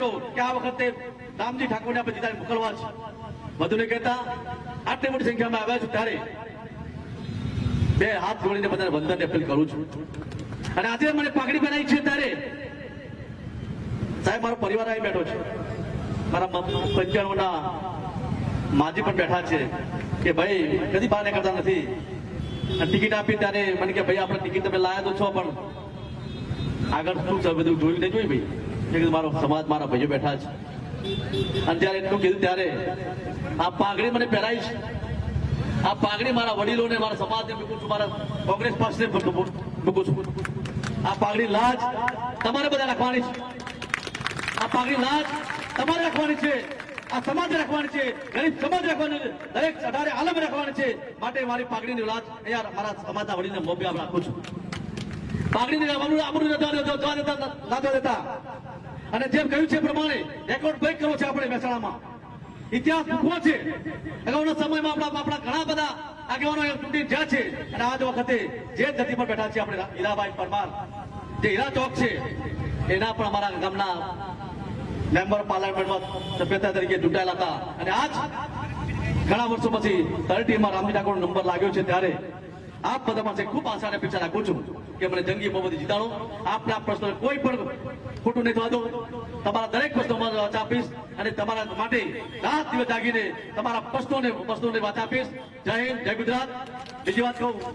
આ વખતે રામજી ઠાકોરને આપણે જીતાને મોકલવા છે? વધુને કહેતા, આટલી મોટી સંખ્યામાં આવ્યા છું ત્યારે બે હાથ જોડીને બધાને વંદન અપીલ કરું છું. અને આજે મને પાઘડી બનાવી છે ત્યારે સાહેબ, મારો પરિવાર અહીં બેઠો છે. મારા પંચાણુંના માજી પણ બેઠા છે કે ભાઈ, કદી બહાર નીકળતા નથી. ટિકિટ આપી ત્યારે મને કે ભાઈ, આપણે ટિકિટ તમે લાયા તો છો પણ આગળ શું છે બધું જોયું નહીં, જોયું ભાઈ? કીધું મારો સમાજ, મારા ભાઈઓ બેઠા છે. અને જ્યારે એટલું કીધું ત્યારે, આ પાઘડી મને પહેરાઈ છે. આ પાઘડી મારા વડીલોને, મારા સમાજને મૂકું છું, મારા કોંગ્રેસ પક્ષને મૂકું છું. આ પાઘડી લાજ તમારે બધા રાખવાની છે. આ પાઘડી લાજ તમારે રાખવાની છે. આ સમાજ રાખવાની છે. ગરીબ સમાજ રાખવાની છે. દરેક અઢારે આલમ રાખવાની છે. માટે મારી પાઘડીની લાજ અહીંયા મારા સમાજના વડીલને મોભી રાખું છું. પાઘડીને આબરૂ આબરૂ જવા દેતા અને જેમ કહ્યું છે પ્રમાણે રેકોર્ડ બ્રેક કરવો છે આપણે મહેસાણામાં. ઇતિહાસ મૂકવો છે. અગાઉના સમયમાં આપણા આપણા ઘણા બધા આગેવાનો અહીંયા ચૂંટી જ્યાં છે. અને આજ વખતે જે ધરતી પર બેઠા છે આપણે હીરાભાઈ પરમાર. જે હીરા ચોક છે, એના પણ અમારા ગામના મેમ્બર પાર્લામેન્ટમાં સભ્યતા તરીકે ચૂંટાયેલા હતા. અને આજ ઘણા વર્ષો પછી તરટીમાં રામજી ઠાકોર નંબર લાગ્યો છે ત્યારે આપ બધા પાસે ખૂબ આશા અને અપેક્ષા રાખું છું કે મને જંગી બહુમતી જીતાડો. આપને પ્રશ્નો કોઈ પણ ખોટું નહીં થવા દો. તમારા દરેક પ્રશ્નોમાં વાચા આપીશ અને તમારા માટે રાત દિવસ જાગીને તમારા પ્રશ્નોને પ્રશ્નોને વાચા આપીશ. જય હિન્દ, જય ગુજરાત. બીજી વાત કહું.